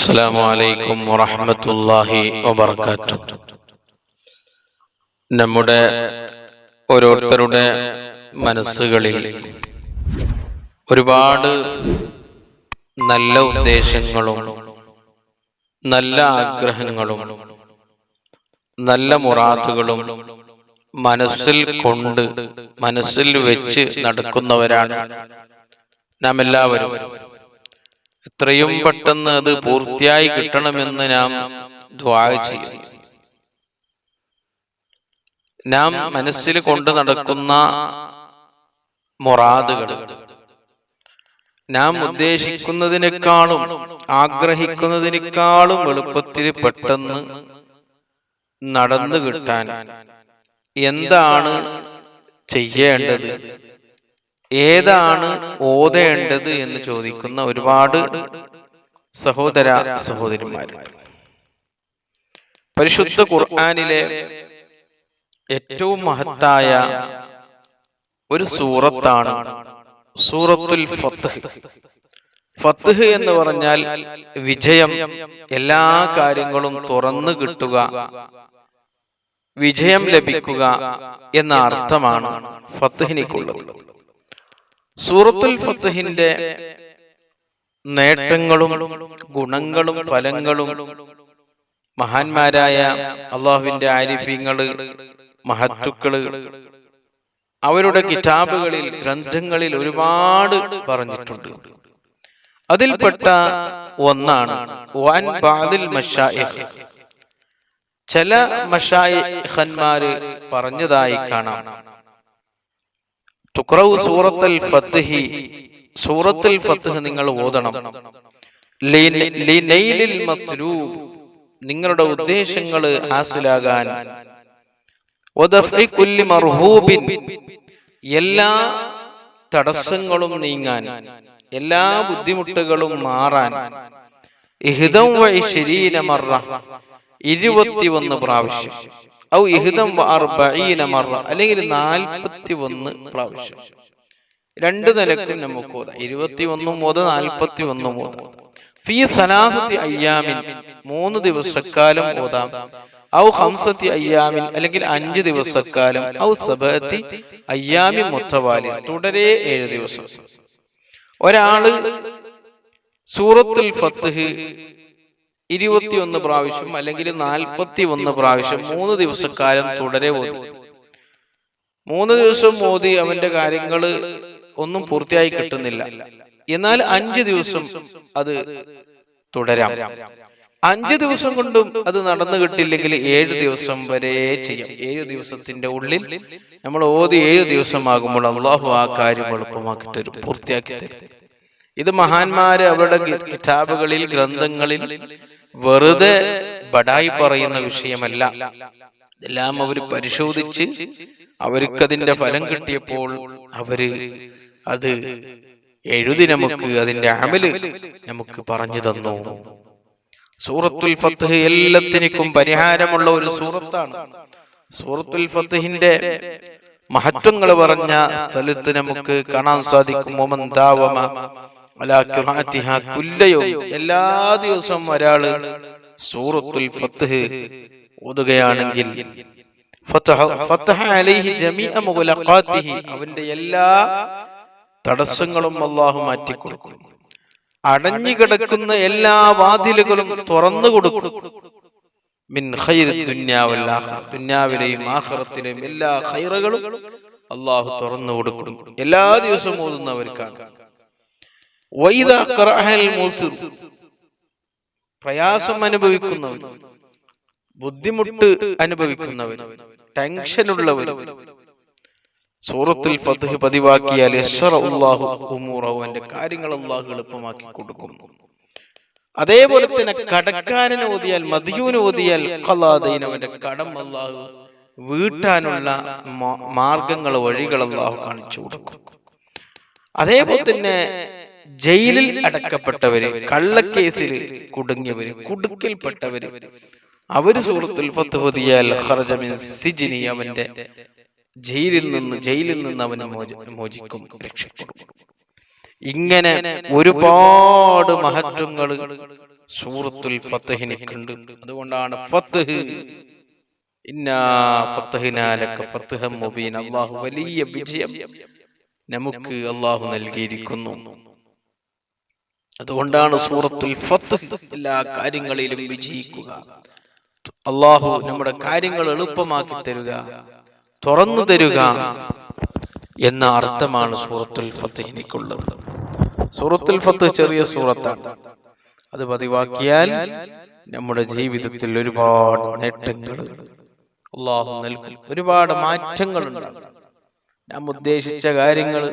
السلام عليكم ورحمة الله وبركاته നമ്മുടെ ഓരോരുത്തരുടെ മനസ്സുകളിൽ ഒരുപാട് നല്ല ഉദ്ദേശങ്ങളും നല്ല ആഗ്രഹങ്ങളും നല്ല മുറാദുകളും മനസ്സിൽ കൊണ്ട് മനസ്സിൽ വെച്ച് നടക്കുന്നവരാണ് നാം എല്ലാവരും എത്രയും പെട്ടെന്ന് അത് പൂർത്തിയായി കിട്ടണമെന്ന് നാം ദ്വാ ചെയ്യും. നാം മനസ്സിൽ കൊണ്ട് നടക്കുന്ന മൊറാദുകൾ. നാം ഉദ്ദേശിക്കുന്നതിനേക്കാളും ആഗ്രഹിക്കുന്നതിനേക്കാളും എളുപ്പത്തിൽ പെട്ടെന്ന് നടന്നു കിട്ടാൻ എന്താണ് ചെയ്യേണ്ടത്? ഏതാണ് ഓതേണ്ടത് എന്ന് ചോദിക്കുന്ന ഒരുപാട് സഹോദര സഹോദരിമാരുണ്ട് പരിശുദ്ധ ഖുർആാനിലെ ഏറ്റവും മഹത്തായ ഒരു സൂറത്താണ് സൂറത്തുൽ ഫത്ത്ഹ് ഫത്ത്ഹ് എന്ന് പറഞ്ഞാൽ വിജയം എല്ലാ കാര്യങ്ങളും തുറന്നു കിട്ടുക വിജയം ലഭിക്കുക എന്ന അർത്ഥമാണ് ഫത്ത്ഹിനിക്കുള്ളത് സൂറത്തുൽ ഫത്തഹിന്റെ നേട്ടങ്ങളും ഗുണങ്ങളും ഫലങ്ങളും മഹാന്മാരായ അള്ളാഹുവിന്റെ ആരിഫ്യങ്ങൾ മഹത്തുക്കൾ അവരുടെ കിതാബുകളിൽ ഗ്രന്ഥങ്ങളിൽ ഒരുപാട് പറഞ്ഞിട്ടുണ്ട്. അതിൽപ്പെട്ട ഒന്നാണ് വൻ ബാദിൽ ചില മഷായിഖന്മാര് പറഞ്ഞതായി കാണാം. തുക്രവ് സൂറത്തുൽ ഫത്ഹി. സൂറത്തുൽ ഫത്ഹ് നിങ്ങൾ ഓതണം. നിങ്ങളുടെ ഉദ്ദേശങ്ങൾ ഹാസിലാകാൻ. കുല്ലി മർഹൂബിൻ. എല്ലാ തടസ്സങ്ങളും നീങ്ങാൻ. എല്ലാ ബുദ്ധിമുട്ടുകളും മാറാൻ. ഇരുപത്തിയൊന്ന് പ്രാവശ്യം. ഔ ഇഹിതം അല്ലെങ്കിൽ നാൽപ്പത്തി ഒന്ന് പ്രാവശ്യം. രണ്ട് നിലക്കും നമുക്ക് ഓതാം. ഇരുപത്തി ഒന്നും ഓതാം നാൽപ്പത്തി ഒന്നും ഓതാം. ഫീ സനാഹത്തി അയ്യാമിൻ. മൂന്ന് ദിവസക്കാലം ഓതാം. ഔ ഹംസത്തി അയ്യാമിൻ അല്ലെങ്കിൽ അഞ്ച് ദിവസക്കാലം. ഔ സബത്തി അയ്യാമി മുത്തവാലി തുടരെ ഏഴ് ദിവസം. ഒരാൾ സൂറത്തുൽ ഫത്ത്ഹ് ഇരുപത്തിയൊന്ന് പ്രാവശ്യം അല്ലെങ്കിൽ നാൽപ്പത്തി ഒന്ന് പ്രാവശ്യം മൂന്ന് ദിവസക്കാലം തുടരെ ഓതി. മൂന്ന് ദിവസം മോദി അവന്റെ കാര്യങ്ങൾ ഒന്നും പൂർത്തിയായി കിട്ടുന്നില്ല. എന്നാൽ അഞ്ച് ദിവസം അത് തുടരാം. അഞ്ച് ദിവസം കൊണ്ടും അത് നടന്നു കിട്ടില്ലെങ്കിൽ ഏഴ് ദിവസം വരെ ചെയ്യാം. ഏഴ് ദിവസത്തിന്റെ ഉള്ളിൽ നമ്മൾ ഓതി ഏഴ് ദിവസമാകുമ്പോൾ അള്ളാഹു ആ കാര്യം എളുപ്പമാക്കി തരും. പൂർത്തിയാക്കി തരും. ഇത് മഹാന്മാര് അവരുടെ കിതാബുകളിൽ ഗ്രന്ഥങ്ങളിൽ വെറുതെ ബടായി പറയുന്ന വിഷയമല്ല. എല്ലാം അവർ പരിശോധിച്ച് അവർക്കതിന്റെ ഫലം കിട്ടിയപ്പോൾ അവർ അത് എഴുതി നമുക്ക് അതിന്റെ അമൽ നമുക്ക് പറഞ്ഞു തന്നു. സൂറത്തുൽ ഫത്ത് എല്ലാത്തിനും പരിഹാരമുള്ള ഒരു സൂറത്താണ്. സൂറത്തുൽ ഫത്തിന്റെ മഹത്വങ്ങൾ പറഞ്ഞ സ്ഥലത്ത് നമുക്ക് കാണാൻ സാധിക്കും. എല്ലാ ദിവസവും ഒരാൾ സൂറത്തുൽ ഫത്ത്ഹ് ഓതുകയാണെങ്കിൽ അവന്റെ എല്ലാ തടസ്സങ്ങളും അള്ളാഹു മാറ്റിക്കൊടുക്കും. അടഞ്ഞു കിടക്കുന്ന എല്ലാ വാതിലുകളും തുറന്നു കൊടുക്കും. മിൻ ദുന്യാവിലെയും ആഹ്റത്തിലെയും എല്ലാ ഹൈറകളും അള്ളാഹു തുറന്നു കൊടുക്കും. എല്ലാ ദിവസവും ഓതുന്നവർക്കാണ്. പ്രയാസം അനുഭവിക്കുന്നവൻ. ബുദ്ധിമുട്ട് അനുഭവിക്കുന്നവൻ. ടെൻഷൻ ഉള്ളവർ സൂറത്തിൽ ഫത്ഹ് പതിവാക്കിയാൽ അവന്റെ കാര്യങ്ങൾ അള്ളാഹു എളുപ്പമാക്കി കൊടുക്കും. അതേപോലെ തന്നെ കടക്കാരന് ഓതിയാൽ മതിയൂന് ഓതിയാൽ കലാദൈൻ അവന്റെ കടം അള്ളാഹു വീട്ടാനുള്ള മാർഗങ്ങൾ വഴികൾ അള്ളാഹു കാണിച്ചു കൊടുക്കും. അതേപോലെ തന്നെ ജയിലിൽ അടക്കപ്പെട്ടവര് കള്ളക്കേസിൽ കുടുങ്ങിയവര് കുടുക്കിൽപ്പെട്ടവര്. അവർ സൂറത്തുൽ സിജിനി അവന്റെ ജയിലിൽ നിന്ന് ജയിലിൽ നിന്ന് അവനെ മോചിക്കും രക്ഷപ്പെടും ഇങ്ങനെ ഒരുപാട് മഹത്വങ്ങൾ സൂറത്തുൽ ഫത്തഹിനിക്കുണ്ട് അതുകൊണ്ടാണ് ഫത്തഹ് അല്ലാഹു വലിയ വിജയം. നമുക്ക് അള്ളാഹു നൽകിയിരിക്കുന്നു. അതുകൊണ്ടാണ് സൂറത്തുൽ എല്ലാ കാര്യങ്ങളിലും വിജയിക്കുക. അള്ളാഹു നമ്മുടെ കാര്യങ്ങൾ എളുപ്പമാക്കി തരുക തുറന്നു തരുക എന്ന അർത്ഥമാണ് സൂറത്തുൽ ഫത്തഹിനിക്കുള്ളത് സൂറത്തുൽ ഫത്ത് ചെറിയ സൂറത്താണ്. അത് പതിവാക്കിയാൽ നമ്മുടെ ജീവിതത്തിൽ ഒരുപാട് നേട്ടങ്ങൾ അള്ളാഹു നൽകും ഒരുപാട് മാറ്റങ്ങൾ ഉണ്ടാകും നാം ഉദ്ദേശിച്ച കാര്യങ്ങൾ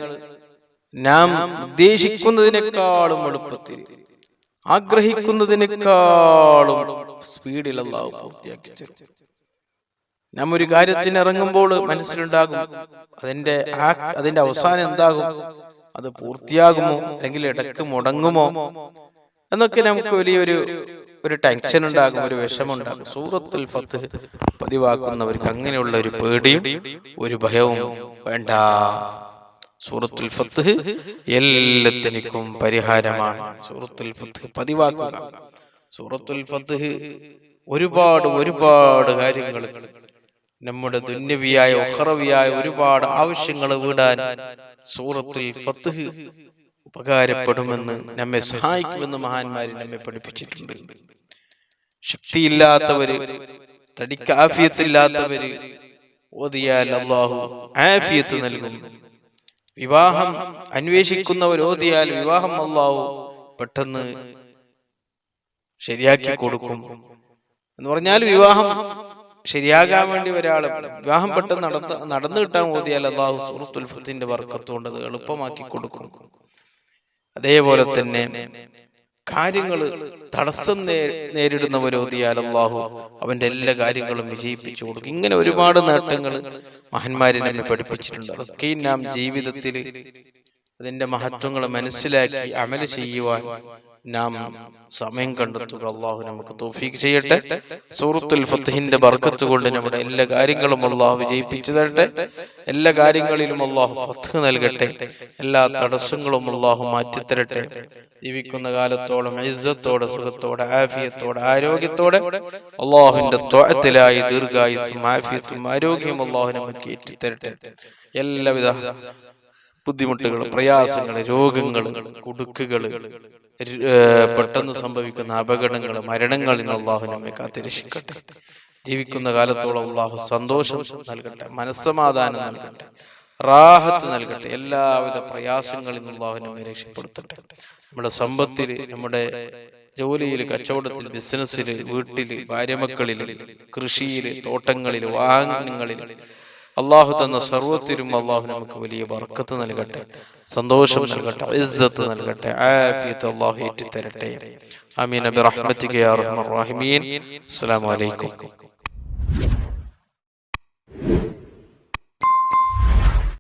നാം ഉദ്ദേശിക്കുന്നതിനേക്കാളും എളുപ്പത്തിൽ ആഗ്രഹിക്കുന്നതിനേക്കാളും സ്പീഡിൽ അള്ളാഹു പൂർത്തിയാക്കി നാം ഒരു കാര്യത്തിന് ഇറങ്ങുമ്പോൾ മനസ്സിലുണ്ടാകും അതിന്റെ അതിന്റെ അവസാനം എന്താകും? അത് പൂർത്തിയാകുമോ? അല്ലെങ്കിൽ ഇടയ്ക്ക് മുടങ്ങുമോ? എന്നൊക്കെ നമുക്ക് വലിയൊരു ഒരു ടെൻഷൻ ഉണ്ടാകും ഒരു വിഷമുണ്ടാകും സൂറത്തുൽ ഫത്ത് പതിവാക്കുന്നവർക്ക് അങ്ങനെയുള്ള ഒരു പേടിയും ഒരു ഭയവും വേണ്ട. സൂറത്തുൽ ഫത്ത് എല്ലാത്തിനും പരിഹാരമാണ്. സൂറത്തുൽ ഫത്ത് പതിവാക്കുക. സൂറത്തുൽ ഫത്ത് ഒരുപാട് ഒരുപാട് കാര്യങ്ങൾ. നമ്മുടെ ദുന്യവിയായ ഒഹറവിയായ ഒരുപാട് ആവശ്യങ്ങൾ വിടാൻ സൂറത്തുൽ ഫത്ത് ഉപകാരപ്പെടുമെന്ന് നമ്മെ സഹായിക്കുമെന്ന് മഹാന്മാര് നമ്മെ പഠിപ്പിച്ചിട്ടുണ്ട്. ശക്തിയില്ലാത്തവര് തടിക്ക് ആഫിയത്തില്ലാത്തവര് ഓതിയാൽ അള്ളാഹു ആഫിയത്ത് നൽകും വിവാഹം അന്വേഷിക്കുന്നവർ ഓതിയാൽ വിവാഹം അള്ളാഹു പെട്ടെന്ന് ശരിയാക്കി കൊടുക്കും. എന്ന് പറഞ്ഞാൽ വിവാഹം ശരിയാകാൻ വേണ്ടി ഒരാൾ വിവാഹം പെട്ടെന്ന് നടത്ത നടന്നു കിട്ടാൻ ഓതിയാൽ അള്ളാഹു സുഹൃത്തുൽഫത്തിന്റെ വർക്കത്തുകൊണ്ട് അത് എളുപ്പമാക്കി കൊടുക്കും. അതേപോലെ തന്നെ കാര്യങ്ങൾ തടസ്സം നേ- നേരിടുന്നവർ ഓതിയാൽ അള്ളാഹു അവന്റെ എല്ലാ കാര്യങ്ങളും വിജയിപ്പിച്ചു കൊടുക്കും. ഇങ്ങനെ ഒരുപാട് നേട്ടങ്ങൾ മഹന്മാരെ നമ്മെ പഠിപ്പിച്ചിട്ടുണ്ട്. അതൊക്കെ നാം ജീവിതത്തിൽ അതിന്റെ മഹത്വങ്ങൾ മനസ്സിലാക്കി അമൽ ചെയ്യുവാൻ നാം സമയം കണ്ടെത്തുക. അള്ളാഹു നമുക്ക് തോഫീക്ക് ചെയ്യട്ടെ. സൂറത്തുൽ ഫത്തഹിന്റെ ബർക്കത്ത് കൊണ്ട് നമ്മുടെ എല്ലാ കാര്യങ്ങളും അള്ളാഹു വിജയിപ്പിച്ചു തരട്ടെ. എല്ലാ കാര്യങ്ങളിലും അള്ളാഹു ഫത്ത് നൽകട്ടെ. എല്ലാ തടസ്സങ്ങളും അള്ളാഹു മാറ്റിത്തരട്ടെ. ജീവിക്കുന്ന കാലത്തോളം ഇസ്സത്തോടെ സുഖത്തോടെ ആഫിയത്തോടെ ആരോഗ്യത്തോടെ അള്ളാഹുവിന്റെ ത്വത്തിലായി ദീർഘായുസും ആഫിയത്തും ആരോഗ്യവും അള്ളാഹു നമുക്ക് ഏറ്റിത്തരട്ടെ. എല്ലാവിധ ബുദ്ധിമുട്ടുകൾ പ്രയാസങ്ങൾ രോഗങ്ങൾ കുടുക്കുകൾ പെട്ടെന്ന് സംഭവിക്കുന്ന അപകടങ്ങൾ മരണങ്ങളിൽ നിന്ന് അള്ളാഹു നമ്മെ കാത്തിരക്ഷിക്കട്ടെ. ജീവിക്കുന്ന കാലത്തോളം അള്ളാഹു സന്തോഷം നൽകട്ടെ മനസ്സമാധാനം നൽകട്ടെ റാഹത്ത് നൽകട്ടെ എല്ലാവിധ പ്രയാസങ്ങളിൽ നിന്ന് അള്ളാഹു നമ്മെ രക്ഷപ്പെടുത്തട്ടെ. നമ്മുടെ സമ്പത്തിൽ നമ്മുടെ ജോലിയിൽ കച്ചവടത്തിൽ ബിസിനസ്സിൽ വീട്ടിൽ ഭാര്യമക്കളിൽ കൃഷിയിൽ തോട്ടങ്ങളിൽ വാഹനങ്ങളിൽ അള്ളാഹു തന്ന സർവത്തിലും അള്ളാഹു നമുക്ക് വലിയ ബർക്കത്ത് നൽകട്ടെ. സന്തോഷം നൽകട്ടെ. ഇസ്സത്ത് നൽകട്ടെ. ആഫിയത്ത് അള്ളാഹു ഏറ്റിത്തരട്ടെ യാ അർഹമർ റഹീമീൻ. അസ്സലാമു അലൈക്കും.